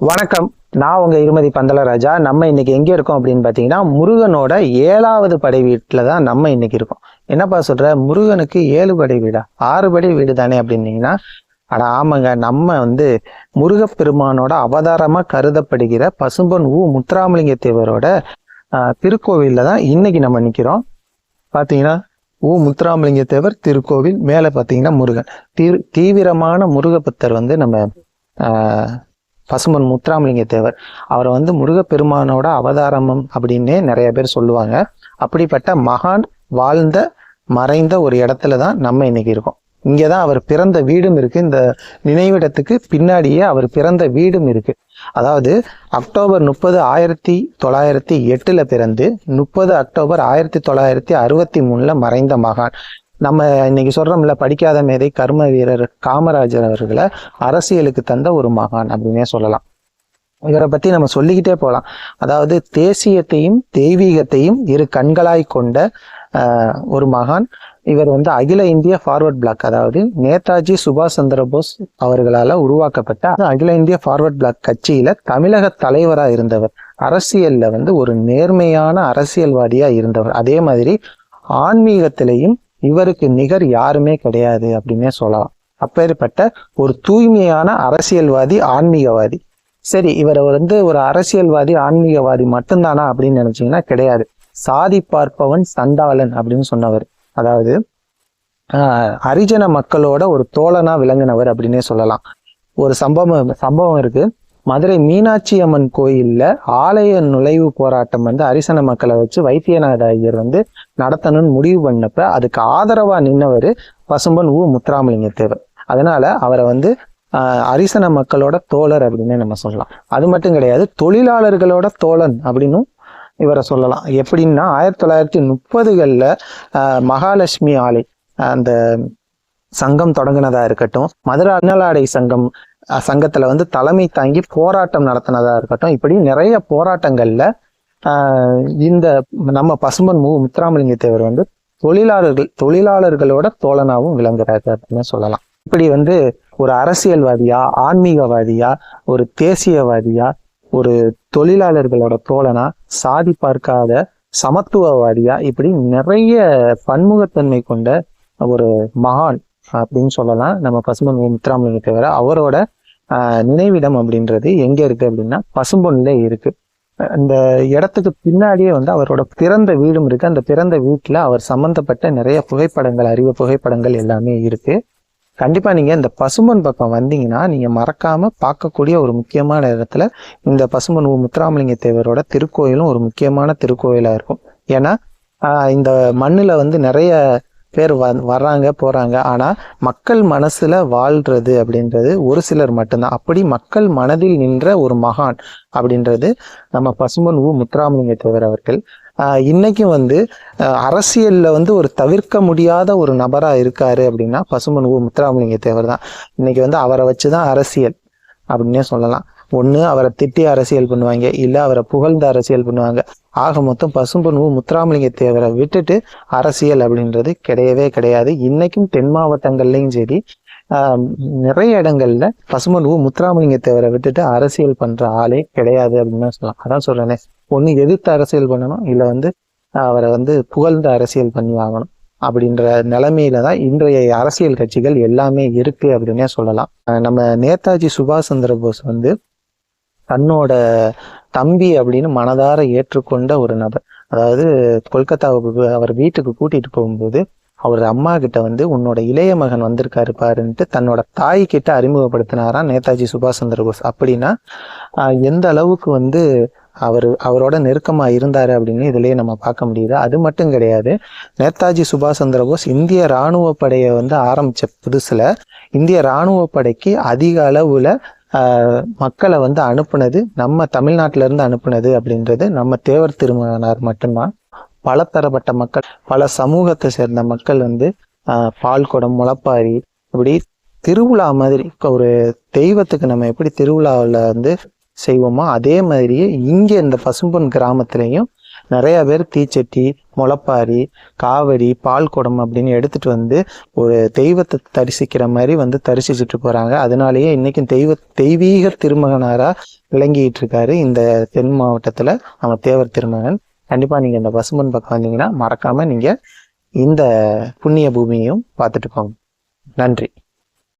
வணக்கம். நான் உங்க இருமதி பந்தலராஜா நம்ம இன்னைக்கு எங்க இருக்கோம் அப்படின்னு பாத்தீங்கன்னா முருகனோட ஏழாவது படை வீட்டுல தான் நம்ம இன்னைக்கு இருக்கோம். என்னப்பா சொல்ற? முருகனுக்கு ஏழு படை வீடா? ஆறு படை வீடு தானே அப்படின்னீங்கன்னா அட ஆமாங்க. நம்ம வந்து முருகப்பெருமானோட அவதாரமா கருதப்படுகிற பசும்பொன் ஊ முத்துராமலிங்க தேவரோட ஆஹ், திருக்கோவில்ல தான் இன்னைக்கு நம்ம நிக்கிறோம். பாத்தீங்கன்னா ஊ முத்துராமலிங்க தேவர் திருக்கோவில் மேல பாத்தீங்கன்னா முருகன். தீ தீவிரமான முருகபக்தர் வந்து நம்ம ஆஹ், பசும்பொன் முத்துராமலிங்க தேவர் அவரை வந்து முருகப்பெருமானோட அவதாரமம் அப்படின்னே நிறைய பேர் சொல்லுவாங்க. அப்படிப்பட்ட மகான் வாழ்ந்த மறைந்த ஒரு இடத்துல தான் நம்ம இன்னைக்கு இருக்கோம். இங்கே தான் அவர் பிறந்த வீடும் இருக்கு. இந்த நினைவிடத்துக்கு பின்னாடியே அவர் பிறந்த வீடும் இருக்கு. அதாவது அக்டோபர் முப்பது ஆயிரத்தி தொள்ளாயிரத்தி எட்டுல பிறந்து முப்பது அக்டோபர் ஆயிரத்தி தொள்ளாயிரத்தி அறுபத்தி மூணுல மறைந்த மகான். நம்ம இன்னைக்கு சொல்றோம்ல படிக்காத மேதை கர்ம வீரர் காமராஜர் அவர்களை அரசியலுக்கு தந்த ஒரு மகான் அப்படின்னே சொல்லலாம். இவரை பத்தி நம்ம சொல்லிக்கிட்டே போகலாம் அதாவது தேசியத்தையும் தெய்வீகத்தையும் இரு கண்களாய் கொண்ட ஒரு மகான். இவர் வந்து அகில இந்திய ஃபார்வர்ட் பிளாக் அதாவது நேதாஜி சுபாஷ் சந்திர போஸ் அவர்களால உருவாக்கப்பட்ட அகில இந்திய ஃபார்வர்ட் பிளாக் கட்சியில தமிழக தலைவரா இருந்தவர். அரசியல்ல வந்து ஒரு நேர்மையான அரசியல்வாதியா இருந்தவர். அதே மாதிரி ஆன்மீகத்திலையும் இவருக்கு நிகர் யாருமே கிடையாது அப்படின்னே சொல்லலாம். அப்பேற்பட்ட ஒரு தூய்மையான அரசியல்வாதி ஆன்மீகவாதி. சரி இவர் வந்து ஒரு அரசியல்வாதி ஆன்மீகவாதி மட்டும்தானா அப்படின்னு நினைச்சீங்கன்னா கிடையாது. சாதி பார்ப்பவன் சண்டாளன் அப்படின்னு சொன்னவர். அதாவது ஹரிஜன மக்களோட ஒரு தோழனா விளங்கினவர் அப்படின்னே சொல்லலாம். ஒரு சம்பவம் சம்பவம் இருக்கு. மதுரை மீனாட்சி அம்மன் கோயில்ல ஆலய நுழைவு போராட்டம் வந்து அரிசன மக்களை வச்சு வைத்தியநாத ஐயர் வந்து நடத்தணும்னு முடிவு பண்ணப்ப அதுக்கு ஆதரவா நின்னவர் பசும்பன் ஊ முத்துராமலிங்க தேவர். அதனால அவரை வந்து ஆஹ், மக்களோட தோழர் அப்படின்னு நம்ம சொல்லலாம். அது மட்டும் கிடையாது தொழிலாளர்களோட தோழன் அப்படின்னும் இவரை சொல்லலாம். எப்படின்னா ஆயிரத்தி தொள்ளாயிரத்தி முப்பதுகளில் மகாலட்சுமி ஆலை அந்த சங்கம் தொடங்கினதா இருக்கட்டும் மதுரை அண்ணலாடை சங்கம் சங்கத்தில் வந்து தலைமை தாங்கி போராட்டம் நடத்தினதாக இருக்கட்டும் இப்படி நிறைய போராட்டங்களில் இந்த நம்ம பசும்பன் மு முத்துராமலிங்க தேவர் வந்து தொழிலாளர்கள் தொழிலாளர்களோட தோழனாகவும் விளங்குறாரு அப்படின்னு சொல்லலாம் இப்படி வந்து ஒரு அரசியல்வாதியா ஆன்மீகவாதியா ஒரு தேசியவாதியா ஒரு தொழிலாளர்களோட தோழனா சாதி பார்க்காத சமத்துவவாதியா இப்படி நிறைய பன்முகத்தன்மை கொண்ட ஒரு மகான் அப்படின்னு சொல்லலாம் நம்ம பசுமன் மு. முத்துராமலிங்க தேவர் அவரோட நினைவிடம் அப்படின்றது எங்கே இருக்குது அப்படின்னா பசும்பொன்ல இருக்கு. அந்த இடத்துக்கு பின்னாடியே வந்து அவரோட பிறந்த வீடும் இருக்கு. அந்த பிறந்த வீட்டில் அவர் சம்மந்தப்பட்ட நிறைய புகைப்படங்கள் அறிவு புகைப்படங்கள் எல்லாமே இருக்கு. கண்டிப்பாக நீங்கள் இந்த பசும்பொன் பக்கம் வந்தீங்கன்னா நீங்கள் மறக்காமல் பார்க்கக்கூடிய ஒரு முக்கியமான இடத்துல இந்த பசும்பொன் முத்துராமலிங்க தேவரோட திருக்கோயிலும் ஒரு முக்கியமான திருக்கோயிலாக இருக்கும். ஏன்னா இந்த மண்ணில் வந்து நிறைய பேர் வ வர்றாங்க போகிறாங்க ஆனால் மக்கள் மனசில் வாழ்றது அப்படின்றது ஒரு சிலர் மட்டும்தான். அப்படி மக்கள் மனதில் நின்ற ஒரு மகான் அப்படின்றது நம்ம பசும்பன் ஊ முத்துராமலிங்க தேவர் அவர்கள். இன்னைக்கு வந்து அரசியலில் வந்து ஒரு தவிர்க்க முடியாத ஒரு நபராக இருக்காரு அப்படின்னா பசுமன் ஊ முத்துராமலிங்க தேவர் தான். இன்னைக்கு வந்து அவரை வச்சு தான் அரசியல் அப்படின்னே சொல்லலாம். ஒன்று அவரை திட்டி அரசியல் பண்ணுவாங்க இல்லை அவரை புகழ்ந்து அரசியல் பண்ணுவாங்க. ஆக மொத்தம் பசும்பொன் முத்துராமலிங்க தேவரை விட்டுட்டு அரசியல் அப்படின்றது கிடையவே கிடையாது. இன்னைக்கும் தென் மாவட்டங்கள்லையும் சரி ஆஹ் நிறைய இடங்கள்ல பசுமன் முத்துராமலிங்க தேவரை விட்டுட்டு அரசியல் பண்ற ஆளே கிடையாது அப்படின்னு தான் சொல்லலாம். அதான் சொல்றேனே. ஒன்று எதிர்த்து அரசியல் பண்ணணும் இல்ல வந்து அவரை வந்து புகழ்ந்து அரசியல் பண்ணி ஆகணும் அப்படின்ற நிலைமையில தான் இன்றைய அரசியல் கட்சிகள் எல்லாமே இருக்கு அப்படின்னே சொல்லலாம். நம்ம நேதாஜி சுபாஷ் சந்திர போஸ் வந்து தன்னோட தம்பி அப்படின்னு மனதார ஏற்றுக்கொண்ட ஒரு நபர். அதாவது கொல்கத்தாவுக்கு அவர் வீட்டுக்கு கூட்டிட்டு போகும்போது அவர் அம்மா கிட்ட வந்து உன்னோட இளைய மகன் வந்திருக்காரு பாருன்ட்டு தன்னோட தாய் கிட்ட அறிமுகப்படுத்தினாராம் நேதாஜி சுபாஷ் சந்திர போஸ். அப்படின்னா ஆஹ் எந்த அளவுக்கு வந்து அவர் அவரோட நெருக்கமா இருந்தாரு அப்படின்னு இதுலயே நம்ம பார்க்க முடியுது. அது மட்டும் கிடையாது நேதாஜி சுபாஷ் சந்திர போஸ் இந்திய ராணுவ படையை வந்து ஆரம்பிச்ச புதுசுல இந்திய ராணுவ படைக்கு அதிக அளவுல மக்களை வந்து அனுப்புனது நம்ம தமிழ்நாட்டிலேருந்து அனுப்புனது அப்படின்றது நம்ம தேவர் திருமகனார் மட்டும்தான். பலதரப்பட்ட மக்கள் பல சமூகத்தை சேர்ந்த மக்கள் வந்து பால்குடம் முளப்பாரி இப்படி திருவிழா மாதிரி ஒரு தெய்வத்துக்கு நம்ம எப்படி திருவிழாவில் வந்து செய்வோமோ அதே மாதிரியே இங்கே இந்த பசும்பொன் கிராமத்துலேயும் நிறைய பேர் தீச்சட்டி முளப்பாரி காவடி பால் குடம் அப்படின்னு எடுத்துட்டு வந்து ஒரு தெய்வத்தை தரிசிக்கிற மாதிரி வந்து தரிசிச்சுட்டு போறாங்க. அதனாலேயே இன்னைக்கும் தெய்வ தெய்வீக திருமகனாரா விளங்கிட்டு இருக்காரு இந்த தென் மாவட்டத்துல நம்ம தேவர் திருமகன். கண்டிப்பா நீங்க இந்த பசுமன் பக்கம் வந்தீங்கன்னா மறக்காம நீங்க இந்த புண்ணிய பூமியையும் பார்த்துட்டு போங்க. நன்றி.